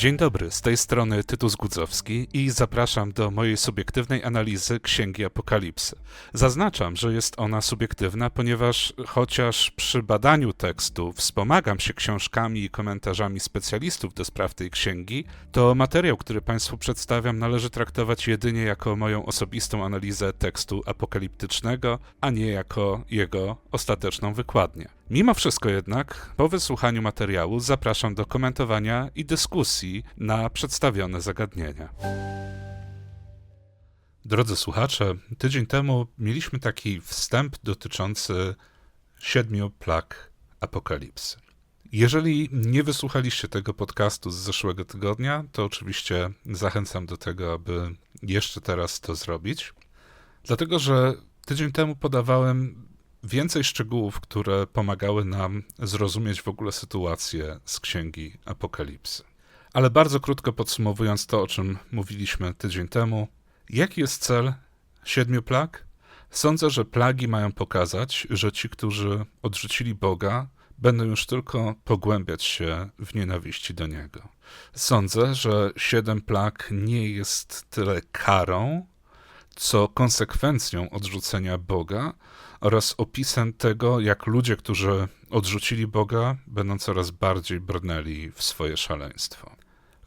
Dzień dobry, z tej strony Tytus Gudzowski i zapraszam do mojej subiektywnej analizy Księgi Apokalipsy. Zaznaczam, że jest ona subiektywna, ponieważ chociaż przy badaniu tekstu wspomagam się książkami i komentarzami specjalistów do spraw tej księgi, to materiał, który Państwu przedstawiam, należy traktować jedynie jako moją osobistą analizę tekstu apokaliptycznego, a nie jako jego ostateczną wykładnię. Mimo wszystko jednak, po wysłuchaniu materiału zapraszam do komentowania i dyskusji na przedstawione zagadnienia. Drodzy słuchacze, tydzień temu mieliśmy taki wstęp dotyczący siedmiu plag apokalipsy. Jeżeli nie wysłuchaliście tego podcastu z zeszłego tygodnia, to oczywiście zachęcam do tego, aby jeszcze teraz to zrobić. Dlatego, że tydzień temu podawałem więcej szczegółów, które pomagały nam zrozumieć w ogóle sytuację z księgi Apokalipsy. Ale bardzo krótko podsumowując to, o czym mówiliśmy tydzień temu, jaki jest cel siedmiu plag? Sądzę, że plagi mają pokazać, że ci, którzy odrzucili Boga, będą już tylko pogłębiać się w nienawiści do Niego. Sądzę, że siedem plag nie jest tyle karą, co konsekwencją odrzucenia Boga oraz opisem tego, jak ludzie, którzy odrzucili Boga, będą coraz bardziej brnęli w swoje szaleństwo.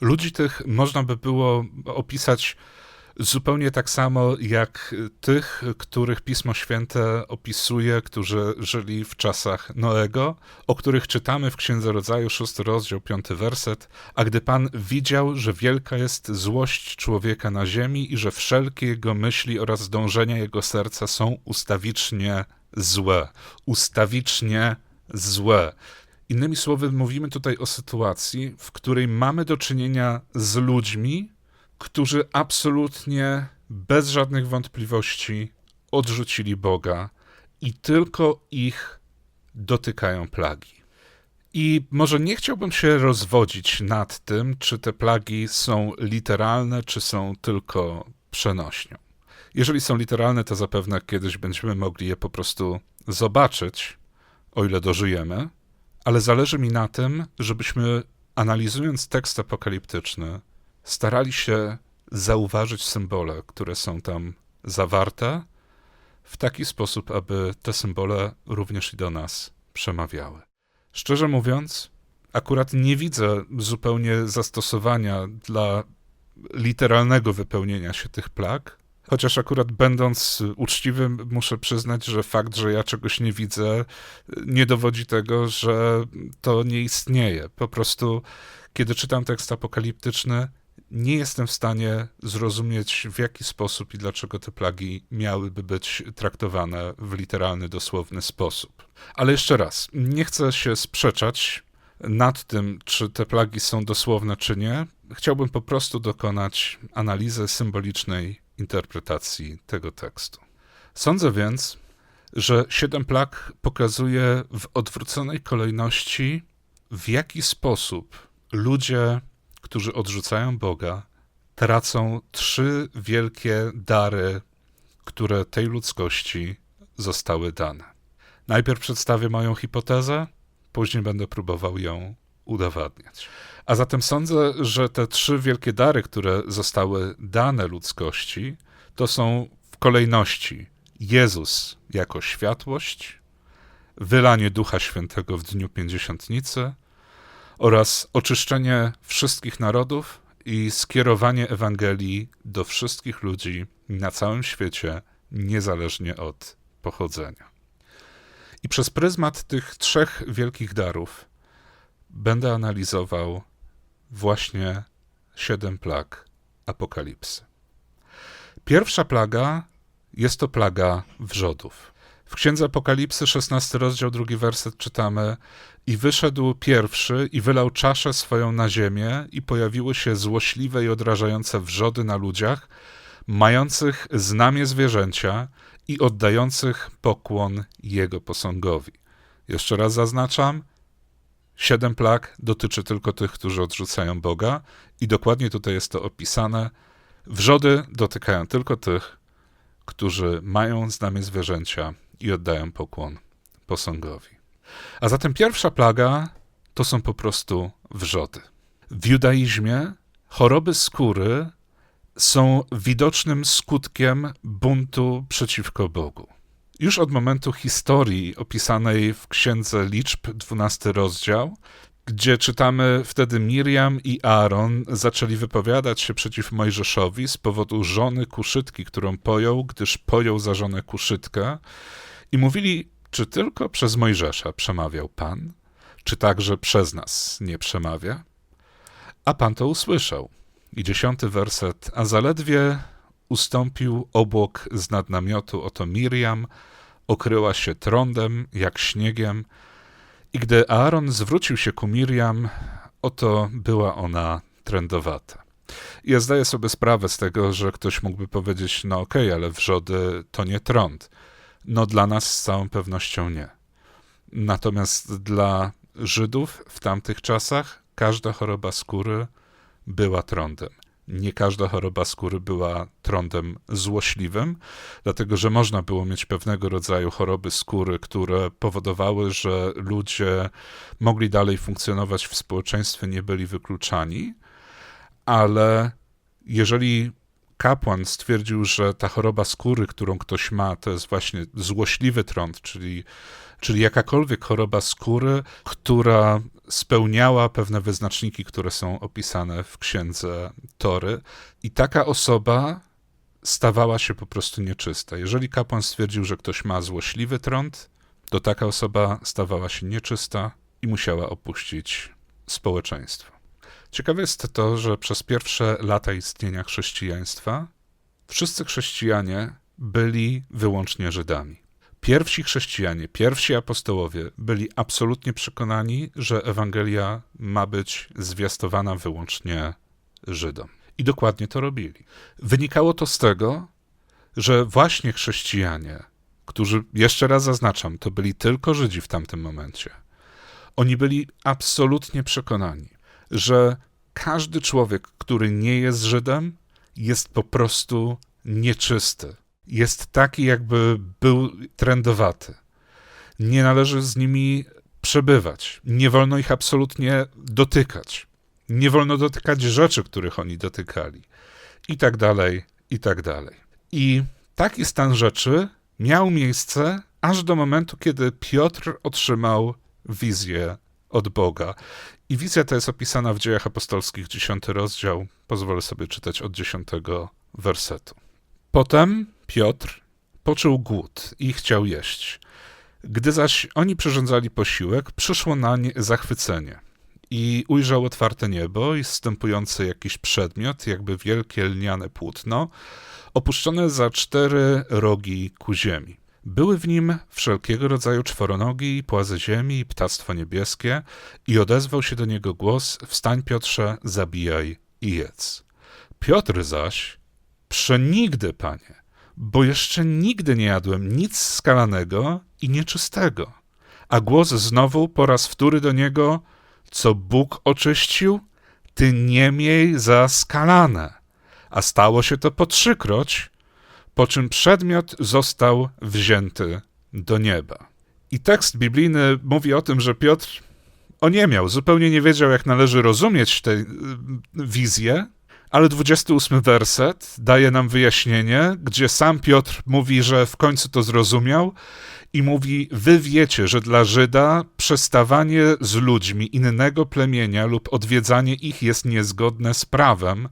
Ludzi tych można by było opisać zupełnie tak samo jak tych, których Pismo Święte opisuje, którzy żyli w czasach Noego, o których czytamy w Księdze Rodzaju, szósty rozdział, piąty werset. A gdy Pan widział, że wielka jest złość człowieka na ziemi i że wszelkie jego myśli oraz dążenia jego serca są ustawicznie złe. Ustawicznie złe. Innymi słowy, mówimy tutaj o sytuacji, w której mamy do czynienia z ludźmi, którzy absolutnie bez żadnych wątpliwości odrzucili Boga i tylko ich dotykają plagi. I może nie chciałbym się rozwodzić nad tym, czy te plagi są literalne, czy są tylko przenośnią. Jeżeli są literalne, to zapewne kiedyś będziemy mogli je po prostu zobaczyć, o ile dożyjemy, ale zależy mi na tym, żebyśmy analizując tekst apokaliptyczny, starali się zauważyć symbole, które są tam zawarte, w taki sposób, aby te symbole również i do nas przemawiały. Szczerze mówiąc, akurat nie widzę zupełnie zastosowania dla literalnego wypełnienia się tych plag, chociaż akurat będąc uczciwym, muszę przyznać, że fakt, że ja czegoś nie widzę, nie dowodzi tego, że to nie istnieje. Po prostu, kiedy czytam tekst apokaliptyczny, nie jestem w stanie zrozumieć, w jaki sposób i dlaczego te plagi miałyby być traktowane w literalny, dosłowny sposób. Ale jeszcze raz, nie chcę się sprzeczać nad tym, czy te plagi są dosłowne, czy nie. Chciałbym po prostu dokonać analizy symbolicznej interpretacji tego tekstu. Sądzę więc, że siedem plag pokazuje w odwróconej kolejności, w jaki sposób ludzie którzy odrzucają Boga, tracą trzy wielkie dary, które tej ludzkości zostały dane. Najpierw przedstawię moją hipotezę, później będę próbował ją udowadniać. A zatem sądzę, że te trzy wielkie dary, które zostały dane ludzkości, to są w kolejności Jezus jako światłość, wylanie Ducha Świętego w dniu Pięćdziesiątnicy oraz oczyszczenie wszystkich narodów i skierowanie Ewangelii do wszystkich ludzi na całym świecie, niezależnie od pochodzenia. I przez pryzmat tych trzech wielkich darów będę analizował właśnie siedem plag apokalipsy. Pierwsza plaga jest to plaga wrzodów. W Księdze Apokalipsy, 16 rozdział, drugi werset czytamy I wyszedł pierwszy i wylał czaszę swoją na ziemię i pojawiły się złośliwe i odrażające wrzody na ludziach, mających znamie zwierzęcia i oddających pokłon jego posągowi. Jeszcze raz zaznaczam, siedem plag dotyczy tylko tych, którzy odrzucają Boga i dokładnie tutaj jest to opisane. Wrzody dotykają tylko tych, którzy mają znamie zwierzęcia i oddają pokłon posągowi. A zatem pierwsza plaga to są po prostu wrzody. W judaizmie choroby skóry są widocznym skutkiem buntu przeciwko Bogu. Już od momentu historii opisanej w Księdze Liczb, 12 rozdział, gdzie czytamy wtedy Miriam i Aaron zaczęli wypowiadać się przeciw Mojżeszowi z powodu żony kuszytki, którą pojął, gdyż pojął za żonę kuszytkę i mówili, czy tylko przez Mojżesza przemawiał Pan, czy także przez nas nie przemawia? A Pan to usłyszał. I dziesiąty werset, a zaledwie ustąpił obłok z nad namiotu, oto Miriam okryła się trądem jak śniegiem, i gdy Aaron zwrócił się ku Miriam, oto była ona trędowata. Ja zdaję sobie sprawę z tego, że ktoś mógłby powiedzieć, no okej, okay, ale wrzody to nie trąd. No dla nas z całą pewnością nie. Natomiast dla Żydów w tamtych czasach każda choroba skóry była trądem nie każda choroba skóry była trądem złośliwym, dlatego że można było mieć pewnego rodzaju choroby skóry, które powodowały, że ludzie mogli dalej funkcjonować w społeczeństwie, nie byli wykluczani, ale jeżeli kapłan stwierdził, że ta choroba skóry, którą ktoś ma, to jest właśnie złośliwy trąd, czyli, czyli jakakolwiek choroba skóry, która spełniała pewne wyznaczniki, które są opisane w księdze Tory, i taka osoba stawała się po prostu nieczysta. Jeżeli kapłan stwierdził, że ktoś ma złośliwy trąd, to taka osoba stawała się nieczysta i musiała opuścić społeczeństwo. Ciekawe jest to, że przez pierwsze lata istnienia chrześcijaństwa wszyscy chrześcijanie byli wyłącznie Żydami. Pierwsi chrześcijanie, pierwsi apostołowie byli absolutnie przekonani, że Ewangelia ma być zwiastowana wyłącznie Żydom. I dokładnie to robili. Wynikało to z tego, że właśnie chrześcijanie, którzy, jeszcze raz zaznaczam, to byli tylko Żydzi w tamtym momencie, oni byli absolutnie przekonani, że każdy człowiek, który nie jest Żydem, jest po prostu nieczysty. Jest taki, jakby był trendowaty. Nie należy z nimi przebywać. Nie wolno ich absolutnie dotykać. Nie wolno dotykać rzeczy, których oni dotykali. I tak dalej, i tak dalej. I taki stan rzeczy miał miejsce aż do momentu, kiedy Piotr otrzymał wizję od Boga. I wizja ta jest opisana w Dziejach Apostolskich, 10 rozdział. Pozwolę sobie czytać od 10 wersetu. Potem Piotr poczuł głód i chciał jeść. Gdy zaś oni przyrządzali posiłek, przyszło nań zachwycenie i ujrzał otwarte niebo i zstępujący jakiś przedmiot, jakby wielkie lniane płótno, opuszczone za cztery rogi ku ziemi. Były w nim wszelkiego rodzaju czworonogi, płazy ziemi i ptactwo niebieskie i odezwał się do niego głos, wstań Piotrze, zabijaj i jedz. Piotr zaś, przenigdy, panie, bo jeszcze nigdy nie jadłem nic skalanego i nieczystego. A głos znowu po raz wtóry do niego, co Bóg oczyścił, ty nie miej za skalane. A stało się to po trzykroć, po czym przedmiot został wzięty do nieba. I tekst biblijny mówi o tym, że Piotr oniemiał, zupełnie nie wiedział, jak należy rozumieć tę y, wizję, ale 28 werset daje nam wyjaśnienie, gdzie sam Piotr mówi, że w końcu to zrozumiał i mówi: Wy wiecie, że dla Żyda przestawanie z ludźmi innego plemienia lub odwiedzanie ich jest niezgodne z prawem,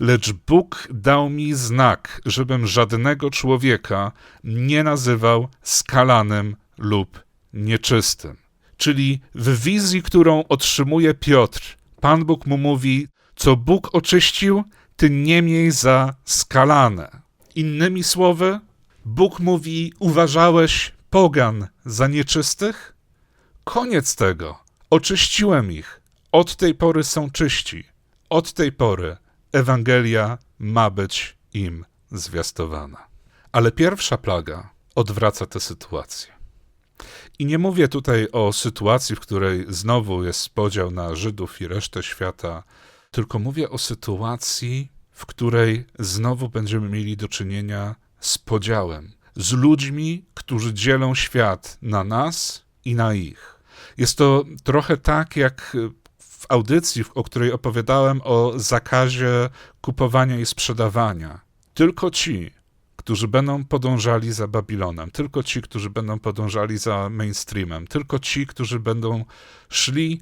lecz Bóg dał mi znak, żebym żadnego człowieka nie nazywał skalanym lub nieczystym. Czyli w wizji, którą otrzymuje Piotr, Pan Bóg mu mówi: co Bóg oczyścił, ty nie miej za skalane. Innymi słowy, Bóg mówi: Uważałeś pogan za nieczystych? Koniec tego. Oczyściłem ich. Od tej pory są czyści. Od tej pory Ewangelia ma być im zwiastowana. Ale pierwsza plaga odwraca tę sytuację. I nie mówię tutaj o sytuacji, w której znowu jest podział na Żydów i resztę świata, tylko mówię o sytuacji, w której znowu będziemy mieli do czynienia z podziałem, z ludźmi, którzy dzielą świat na nas i na ich. Jest to trochę tak jak w audycji, o której opowiadałem o zakazie kupowania i sprzedawania. Tylko ci, którzy będą podążali za Babilonem, tylko ci, którzy będą podążali za mainstreamem, tylko ci, którzy będą szli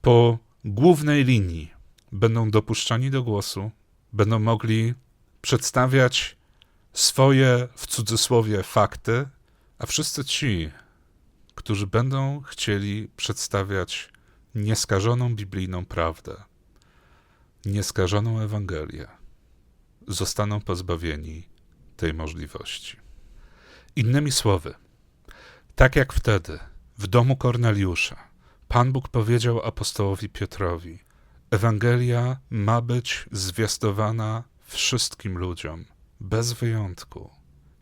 po głównej linii, będą dopuszczani do głosu, będą mogli przedstawiać swoje, w cudzysłowie, fakty, a wszyscy ci, którzy będą chcieli przedstawiać nieskażoną biblijną prawdę, nieskażoną Ewangelię, zostaną pozbawieni tej możliwości. Innymi słowy, tak jak wtedy w domu Korneliusza, Pan Bóg powiedział apostołowi Piotrowi: Ewangelia ma być zwiastowana wszystkim ludziom, bez wyjątku,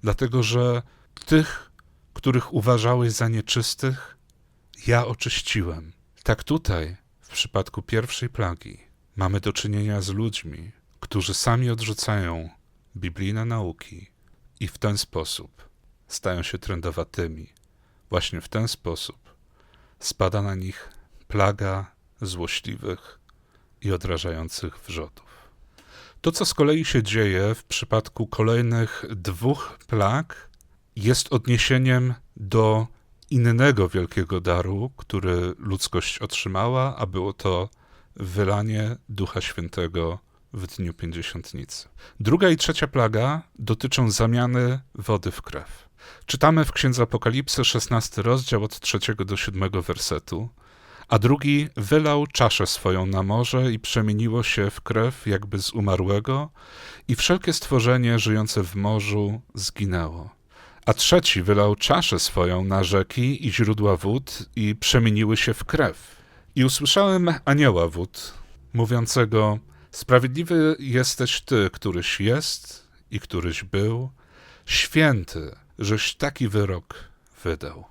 dlatego że tych, których uważałeś za nieczystych, ja oczyściłem. Tak tutaj, w przypadku pierwszej plagi, mamy do czynienia z ludźmi, którzy sami odrzucają biblijne nauki i w ten sposób stają się trędowatymi. Właśnie w ten sposób spada na nich plaga złośliwych i odrażających wrzodów. To, co z kolei się dzieje w przypadku kolejnych dwóch plag, jest odniesieniem do innego wielkiego daru, który ludzkość otrzymała, a było to wylanie Ducha Świętego w dniu pięćdziesiątnicy. Druga i trzecia plaga dotyczą zamiany wody w krew. Czytamy w Księdze Apokalipsy 16 rozdział od trzeciego do siódmego wersetu. A drugi wylał czaszę swoją na morze i przemieniło się w krew jakby z umarłego i wszelkie stworzenie żyjące w morzu zginęło. A trzeci wylał czaszę swoją na rzeki i źródła wód i przemieniły się w krew. I usłyszałem anioła wód, mówiącego Sprawiedliwy jesteś Ty, któryś jest i któryś był, święty, żeś taki wyrok wydał.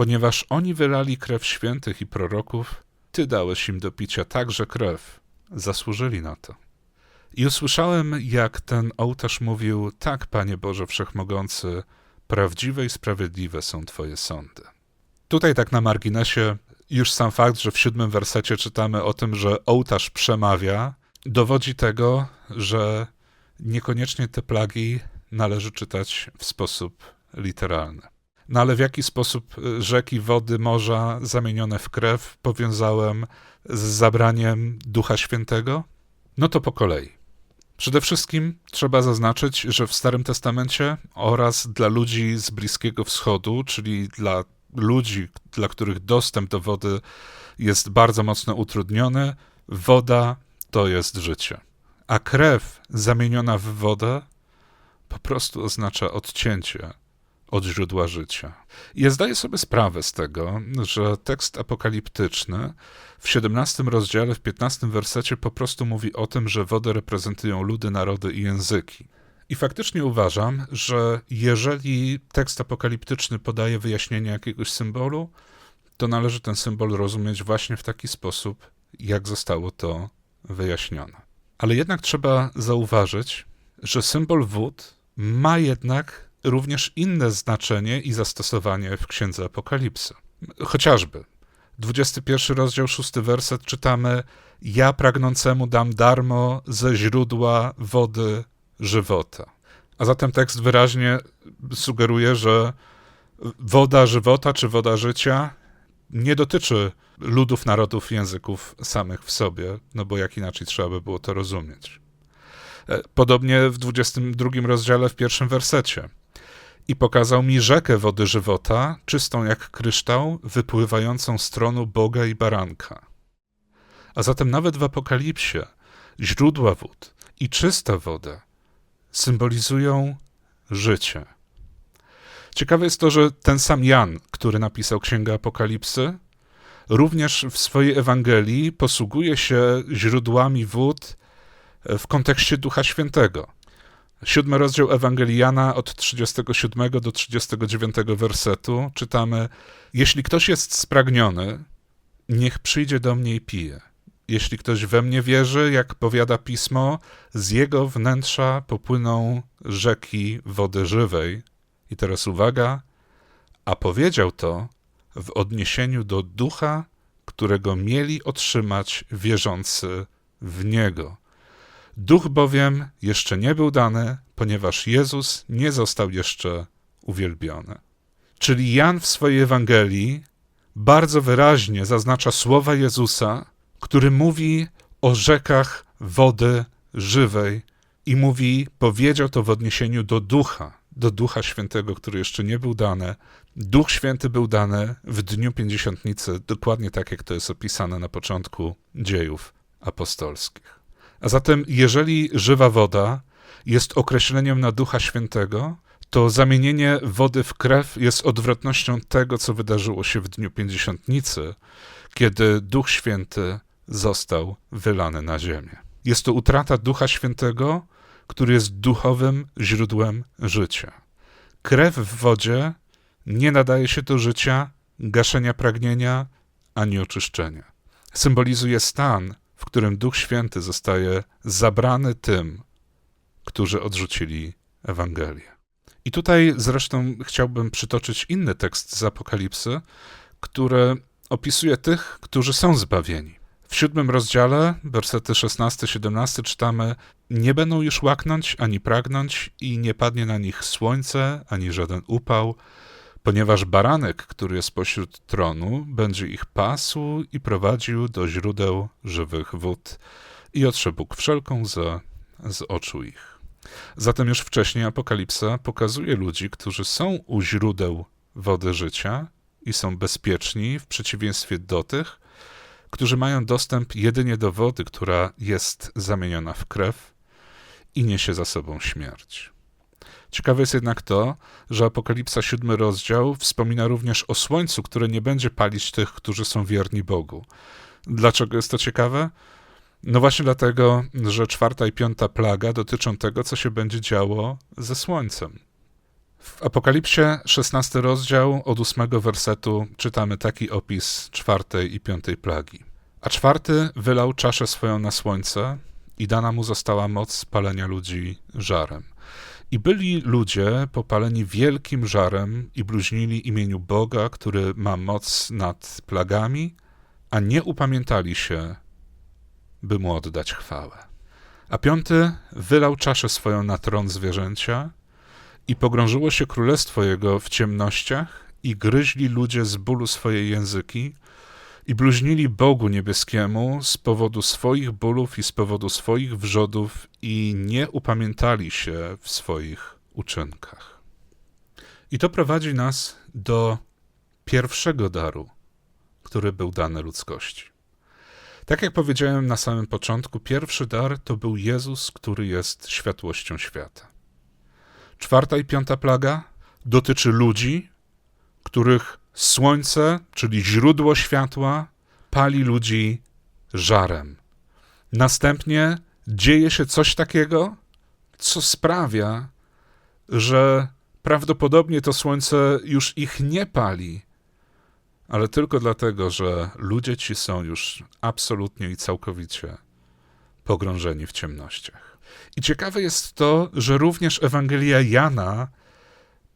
Ponieważ oni wylali krew świętych i proroków, Ty dałeś im do picia także krew. Zasłużyli na to. I usłyszałem, jak ten ołtarz mówił: Tak, Panie Boże Wszechmogący, prawdziwe i sprawiedliwe są Twoje sądy. Tutaj, tak na marginesie, już sam fakt, że w siódmym wersecie czytamy o tym, że ołtarz przemawia, dowodzi tego, że niekoniecznie te plagi należy czytać w sposób literalny. No ale w jaki sposób y, rzeki, wody, morza zamienione w krew powiązałem z zabraniem Ducha Świętego? No to po kolei. Przede wszystkim trzeba zaznaczyć, że w Starym Testamencie oraz dla ludzi z Bliskiego Wschodu, czyli dla ludzi, dla których dostęp do wody jest bardzo mocno utrudniony, woda to jest życie. A krew zamieniona w wodę po prostu oznacza odcięcie od źródła życia. Ja zdaję sobie sprawę z tego, że tekst apokaliptyczny w 17 rozdziale, w 15 wersecie po prostu mówi o tym, że wodę reprezentują ludy, narody i języki. I faktycznie uważam, że jeżeli tekst apokaliptyczny podaje wyjaśnienie jakiegoś symbolu, to należy ten symbol rozumieć właśnie w taki sposób, jak zostało to wyjaśnione. Ale jednak trzeba zauważyć, że symbol wód ma jednak również inne znaczenie i zastosowanie w Księdze Apokalipsy. Chociażby 21 rozdział, 6 werset czytamy: Ja pragnącemu dam darmo ze źródła wody żywota. A zatem tekst wyraźnie sugeruje, że woda żywota czy woda życia nie dotyczy ludów, narodów, języków samych w sobie, no bo jak inaczej trzeba by było to rozumieć. E, podobnie w 22 rozdziale, w pierwszym wersecie. I pokazał mi rzekę wody żywota, czystą jak kryształ, wypływającą z tronu Boga i baranka. A zatem nawet w Apokalipsie źródła wód i czysta woda symbolizują życie. Ciekawe jest to, że ten sam Jan, który napisał Księgę Apokalipsy, również w swojej Ewangelii posługuje się źródłami wód w kontekście Ducha Świętego. Siódmy rozdział Ewangelii Jana od 37 do 39 wersetu czytamy: Jeśli ktoś jest spragniony, niech przyjdzie do mnie i pije. Jeśli ktoś we mnie wierzy, jak powiada pismo, z jego wnętrza popłyną rzeki wody żywej. I teraz uwaga, a powiedział to w odniesieniu do ducha, którego mieli otrzymać wierzący w Niego. Duch bowiem jeszcze nie był dany, ponieważ Jezus nie został jeszcze uwielbiony. Czyli Jan w swojej Ewangelii bardzo wyraźnie zaznacza słowa Jezusa, który mówi o rzekach wody żywej i mówi, powiedział to w odniesieniu do ducha, do ducha świętego, który jeszcze nie był dany. Duch święty był dany w dniu pięćdziesiątnicy, dokładnie tak jak to jest opisane na początku dziejów apostolskich. A zatem, jeżeli żywa woda jest określeniem na ducha świętego, to zamienienie wody w krew jest odwrotnością tego, co wydarzyło się w dniu pięćdziesiątnicy, kiedy Duch Święty został wylany na ziemię. Jest to utrata Ducha Świętego, który jest duchowym źródłem życia. Krew w wodzie nie nadaje się do życia, gaszenia pragnienia ani oczyszczenia. Symbolizuje stan, w którym Duch Święty zostaje zabrany tym, którzy odrzucili Ewangelię. I tutaj zresztą chciałbym przytoczyć inny tekst z Apokalipsy, który opisuje tych, którzy są zbawieni. W siódmym rozdziale, wersety 16-17 czytamy: Nie będą już łaknąć ani pragnąć, i nie padnie na nich słońce, ani żaden upał, ponieważ baranek, który jest pośród tronu, będzie ich pasł i prowadził do źródeł żywych wód, i otrze Bóg wszelką ze z oczu ich. Zatem już wcześniej Apokalipsa pokazuje ludzi, którzy są u źródeł wody życia i są bezpieczni w przeciwieństwie do tych, którzy mają dostęp jedynie do wody, która jest zamieniona w krew i niesie za sobą śmierć. Ciekawe jest jednak to, że Apokalipsa, siódmy rozdział, wspomina również o słońcu, które nie będzie palić tych, którzy są wierni Bogu. Dlaczego jest to ciekawe? No właśnie dlatego, że czwarta i piąta plaga dotyczą tego, co się będzie działo ze słońcem. W Apokalipsie, 16 rozdział, od ósmego wersetu czytamy taki opis czwartej i piątej plagi. A czwarty wylał czaszę swoją na słońce i dana mu została moc palenia ludzi żarem. I byli ludzie popaleni wielkim żarem i bluźnili imieniu Boga, który ma moc nad plagami, a nie upamiętali się, by mu oddać chwałę. A piąty wylał czaszę swoją na tron zwierzęcia i pogrążyło się królestwo jego w ciemnościach i gryźli ludzie z bólu swoje języki i bluźnili Bogu niebieskiemu z powodu swoich bólów i z powodu swoich wrzodów i nie upamiętali się w swoich uczynkach. I to prowadzi nas do pierwszego daru, który był dany ludzkości. Tak jak powiedziałem na samym początku, pierwszy dar to był Jezus, który jest światłością świata. Czwarta i piąta plaga dotyczy ludzi, których słońce, czyli źródło światła, pali ludzi żarem. Następnie dzieje się coś takiego, co sprawia, że prawdopodobnie to słońce już ich nie pali, ale tylko dlatego, że ludzie ci są już absolutnie i całkowicie pogrążeni w ciemnościach. I ciekawe jest to, że również Ewangelia Jana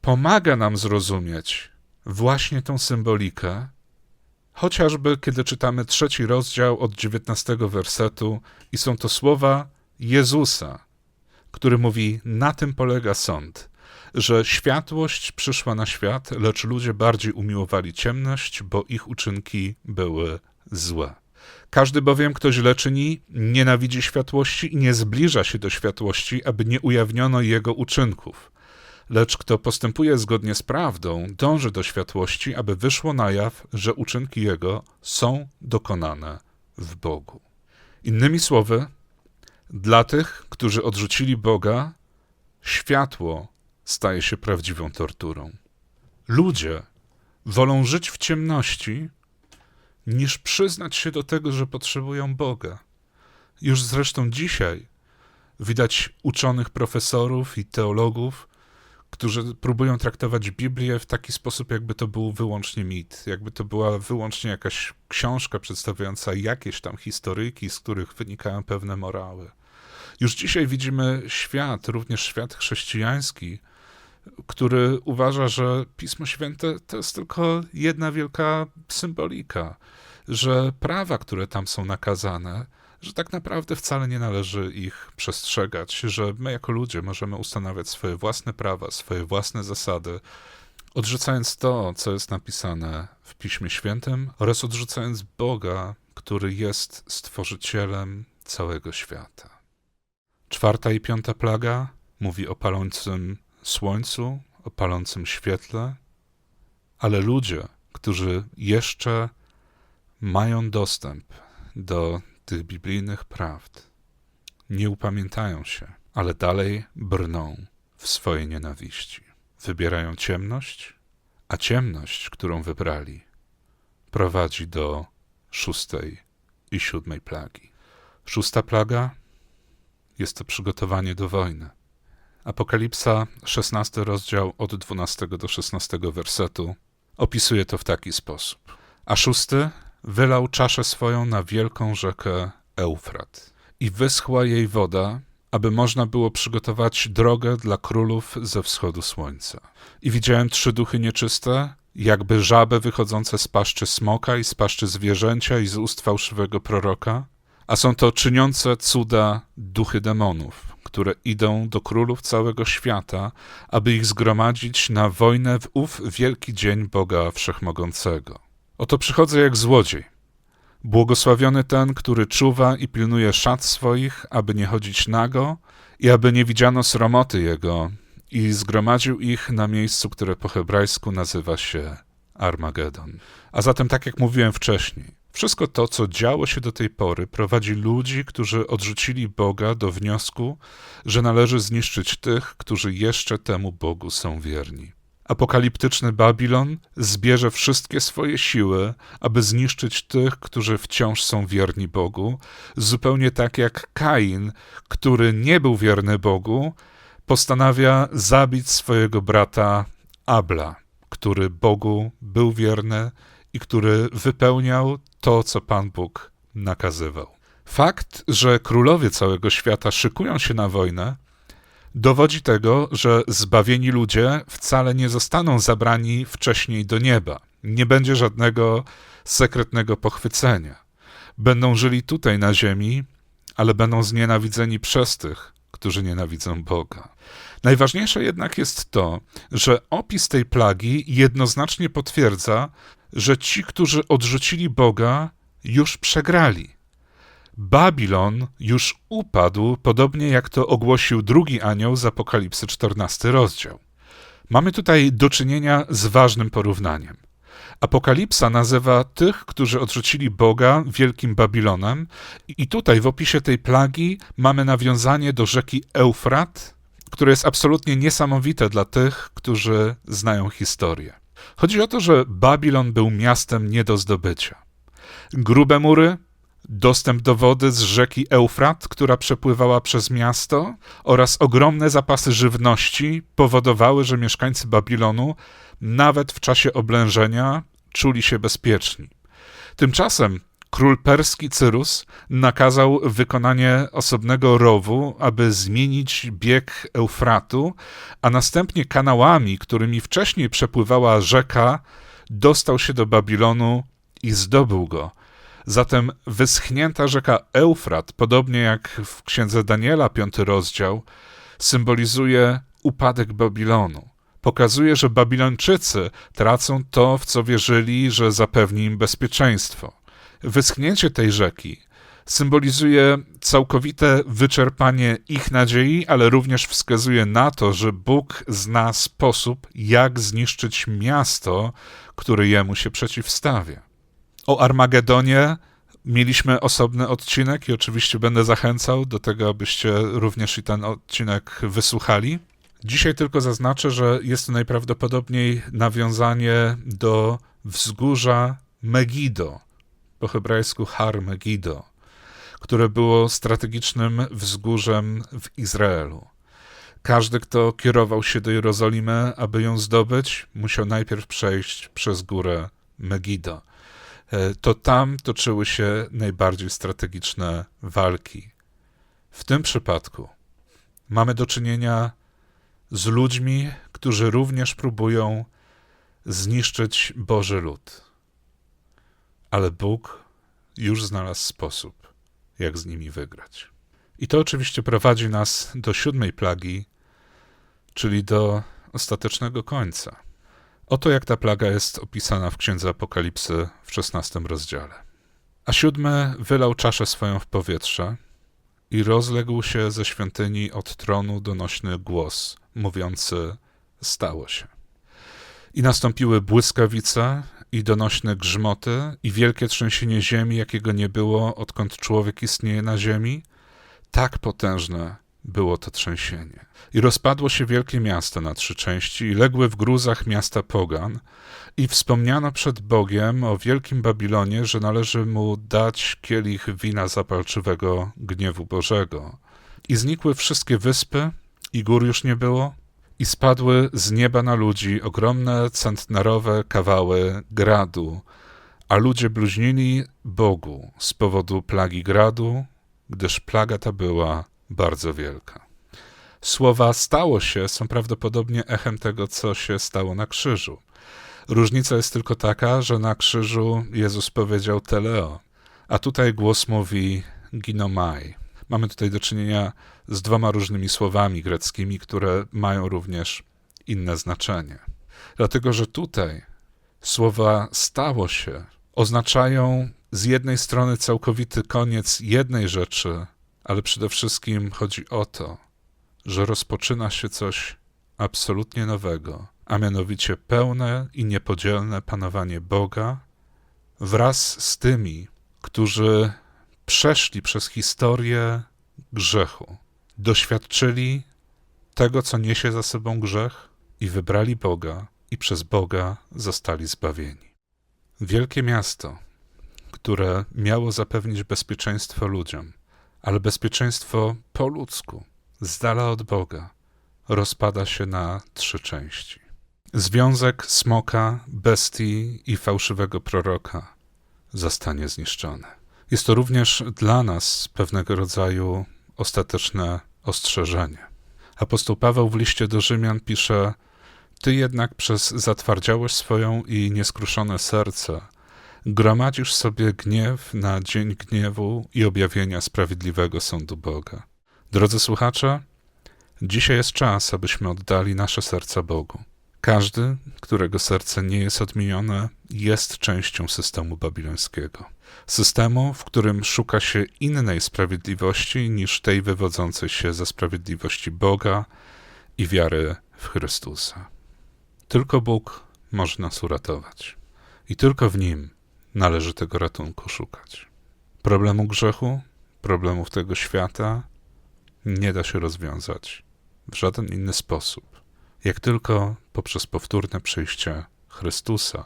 pomaga nam zrozumieć właśnie tą symbolikę, chociażby kiedy czytamy trzeci rozdział od dziewiętnastego wersetu i są to słowa Jezusa, który mówi: Na tym polega sąd że światłość przyszła na świat, lecz ludzie bardziej umiłowali ciemność, bo ich uczynki były złe. Każdy bowiem, kto źle czyni, nienawidzi światłości i nie zbliża się do światłości, aby nie ujawniono jego uczynków. Lecz kto postępuje zgodnie z prawdą, dąży do światłości, aby wyszło na jaw, że uczynki jego są dokonane w Bogu. Innymi słowy, dla tych, którzy odrzucili Boga, światło staje się prawdziwą torturą. Ludzie wolą żyć w ciemności, niż przyznać się do tego, że potrzebują Boga. Już zresztą dzisiaj widać uczonych profesorów i teologów, którzy próbują traktować Biblię w taki sposób, jakby to był wyłącznie mit, jakby to była wyłącznie jakaś książka przedstawiająca jakieś tam historyjki, z których wynikają pewne morały. Już dzisiaj widzimy świat, również świat chrześcijański, który uważa, że Pismo Święte to jest tylko jedna wielka symbolika, że prawa, które tam są nakazane, że tak naprawdę wcale nie należy ich przestrzegać, że my jako ludzie możemy ustanawiać swoje własne prawa, swoje własne zasady, odrzucając to, co jest napisane w Piśmie Świętym oraz odrzucając Boga, który jest stworzycielem całego świata. Czwarta i piąta plaga mówi o palącym słońcu, o palącym świetle, ale ludzie, którzy jeszcze mają dostęp do tych biblijnych prawd, nie upamiętają się, ale dalej brną w swojej nienawiści. Wybierają ciemność, a ciemność, którą wybrali, prowadzi do szóstej i siódmej plagi. Szósta plaga jest to przygotowanie do wojny. Apokalipsa, 16 rozdział od 12 do 16 wersetu, opisuje to w taki sposób. A szósty wylał czaszę swoją na wielką rzekę Eufrat i wyschła jej woda, aby można było przygotować drogę dla królów ze wschodu słońca. I widziałem trzy duchy nieczyste, jakby żaby wychodzące z paszczy smoka i z paszczy zwierzęcia i z ust fałszywego proroka, a są to czyniące cuda duchy demonów, które idą do królów całego świata, aby ich zgromadzić na wojnę w ów wielki dzień Boga Wszechmogącego. Oto przychodzę jak złodziej. Błogosławiony ten, który czuwa i pilnuje szat swoich, aby nie chodzić nago i aby nie widziano sromoty jego, i zgromadził ich na miejscu, które po hebrajsku nazywa się Armagedon. A zatem, tak jak mówiłem wcześniej, wszystko to, co działo się do tej pory, prowadzi ludzi, którzy odrzucili Boga do wniosku, że należy zniszczyć tych, którzy jeszcze temu Bogu są wierni. Apokaliptyczny Babilon zbierze wszystkie swoje siły, aby zniszczyć tych, którzy wciąż są wierni Bogu, zupełnie tak jak Kain, który nie był wierny Bogu, postanawia zabić swojego brata Abla, który Bogu był wierny i który wypełniał to, co Pan Bóg nakazywał. Fakt, że królowie całego świata szykują się na wojnę, dowodzi tego, że zbawieni ludzie wcale nie zostaną zabrani wcześniej do nieba. Nie będzie żadnego sekretnego pochwycenia. Będą żyli tutaj na ziemi, ale będą znienawidzeni przez tych, którzy nienawidzą Boga. Najważniejsze jednak jest to, że opis tej plagi jednoznacznie potwierdza, że ci, którzy odrzucili Boga, już przegrali. Babilon już upadł, podobnie jak to ogłosił drugi anioł z Apokalipsy 14 rozdział. Mamy tutaj do czynienia z ważnym porównaniem. Apokalipsa nazywa tych, którzy odrzucili Boga, wielkim Babilonem, i tutaj w opisie tej plagi mamy nawiązanie do rzeki Eufrat, które jest absolutnie niesamowite dla tych, którzy znają historię. Chodzi o to, że Babilon był miastem nie do zdobycia. Grube mury, dostęp do wody z rzeki Eufrat, która przepływała przez miasto, oraz ogromne zapasy żywności powodowały, że mieszkańcy Babilonu, nawet w czasie oblężenia, czuli się bezpieczni. Tymczasem król perski Cyrus nakazał wykonanie osobnego rowu, aby zmienić bieg Eufratu, a następnie kanałami, którymi wcześniej przepływała rzeka, dostał się do Babilonu i zdobył go. Zatem wyschnięta rzeka Eufrat, podobnie jak w księdze Daniela, piąty rozdział, symbolizuje upadek Babilonu. Pokazuje, że Babilończycy tracą to, w co wierzyli, że zapewni im bezpieczeństwo. Wyschnięcie tej rzeki symbolizuje całkowite wyczerpanie ich nadziei, ale również wskazuje na to, że Bóg zna sposób, jak zniszczyć miasto, które jemu się przeciwstawia. O Armagedonie mieliśmy osobny odcinek i oczywiście będę zachęcał do tego, abyście również i ten odcinek wysłuchali. Dzisiaj tylko zaznaczę, że jest to najprawdopodobniej nawiązanie do wzgórza Megido, po hebrajsku Har Megido, które było strategicznym wzgórzem w Izraelu. Każdy, kto kierował się do Jerozolimy, aby ją zdobyć, musiał najpierw przejść przez górę Megido. E, to tam toczyły się najbardziej strategiczne walki. W tym przypadku mamy do czynienia z ludźmi, którzy również próbują zniszczyć Boży lud. ale Bóg już znalazł sposób, jak z nimi wygrać. I to oczywiście prowadzi nas do siódmej plagi, czyli do ostatecznego końca. Oto jak ta plaga jest opisana w Księdze Apokalipsy w szesnastym rozdziale. A siódmy wylał czaszę swoją w powietrze i rozległ się ze świątyni od tronu donośny głos, mówiący: Stało się. I nastąpiły błyskawice i donośne grzmoty i wielkie trzęsienie ziemi, jakiego nie było, odkąd człowiek istnieje na ziemi. Tak potężne było to trzęsienie. I rozpadło się wielkie miasto na trzy części, i legły w gruzach miasta pogan, i wspomniano przed Bogiem o wielkim Babilonie, że należy mu dać kielich wina zapalczywego gniewu Bożego. I znikły wszystkie wyspy, i gór już nie było, i spadły z nieba na ludzi ogromne centnarowe kawały gradu, a ludzie bluźnili Bogu z powodu plagi gradu, gdyż plaga ta była bardzo wielka. Słowa stało się są prawdopodobnie echem tego, co się stało na krzyżu. Różnica jest tylko taka, że na krzyżu Jezus powiedział teleo, a tutaj głos mówi ginomai. Mamy tutaj do czynienia z dwoma różnymi słowami greckimi, które mają również inne znaczenie. Dlatego, że tutaj słowa stało się oznaczają z jednej strony całkowity koniec jednej rzeczy, ale przede wszystkim chodzi o to, że rozpoczyna się coś absolutnie nowego, a mianowicie pełne i niepodzielne panowanie Boga wraz z tymi, którzy przeszli przez historię grzechu, doświadczyli tego, co niesie za sobą grzech i wybrali Boga i przez Boga zostali zbawieni. Wielkie miasto, które miało zapewnić bezpieczeństwo ludziom, ale bezpieczeństwo po ludzku, z dala od Boga, rozpada się na trzy części. Związek smoka, bestii i fałszywego proroka zostanie zniszczony. Jest to również dla nas pewnego rodzaju ostateczne ostrzeżenie. Apostoł Paweł w liście do Rzymian pisze: Ty jednak przez zatwardziałość swoją i nieskruszone serce gromadzisz sobie gniew na dzień gniewu i objawienia sprawiedliwego sądu Boga. Drodzy słuchacze, dzisiaj jest czas, abyśmy oddali nasze serca Bogu. Każdy, którego serce nie jest odmienione, jest częścią systemu babilońskiego. Systemu, w którym szuka się innej sprawiedliwości niż tej wywodzącej się ze sprawiedliwości Boga i wiary w Chrystusa. Tylko Bóg może nas uratować. I tylko w Nim należy tego ratunku szukać. Problemu grzechu, problemów tego świata nie da się rozwiązać w żaden inny sposób, jak tylko poprzez powtórne przyjście Chrystusa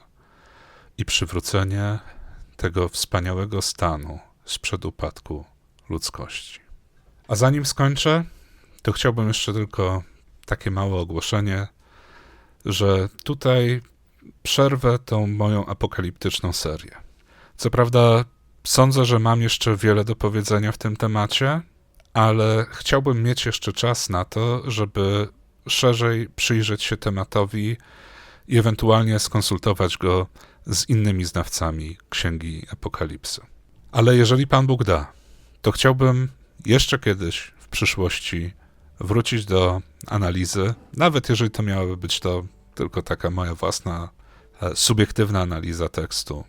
i przywrócenie tego wspaniałego stanu sprzed upadku ludzkości. A zanim skończę, to chciałbym jeszcze tylko takie małe ogłoszenie, że tutaj przerwę tą moją apokaliptyczną serię. Co prawda, sądzę, że mam jeszcze wiele do powiedzenia w tym temacie, ale chciałbym mieć jeszcze czas na to, żeby szerzej przyjrzeć się tematowi i ewentualnie skonsultować go z innymi znawcami Księgi Apokalipsy. Ale jeżeli Pan Bóg da, to chciałbym jeszcze kiedyś w przyszłości wrócić do analizy, nawet jeżeli to miałaby być to tylko taka moja własna subiektywna analiza tekstu.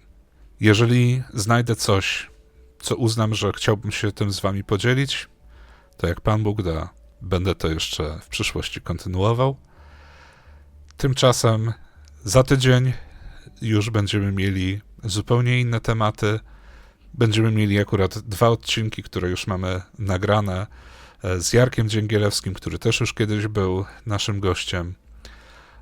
Jeżeli znajdę coś, co uznam, że chciałbym się tym z Wami podzielić, to jak Pan Bóg da, będę to jeszcze w przyszłości kontynuował. Tymczasem za tydzień już będziemy mieli zupełnie inne tematy. Będziemy mieli akurat dwa odcinki, które już mamy nagrane e, z Jarkiem Dzięgielewskim, który też już kiedyś był naszym gościem.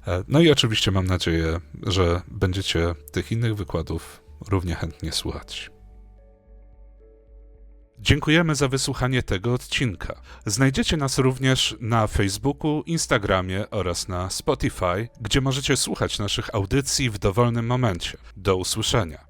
E, no i oczywiście mam nadzieję, że będziecie tych innych wykładów równie chętnie słuchać. Dziękujemy za wysłuchanie tego odcinka. Znajdziecie nas również na Facebooku, Instagramie oraz na Spotify, gdzie możecie słuchać naszych audycji w dowolnym momencie. Do usłyszenia.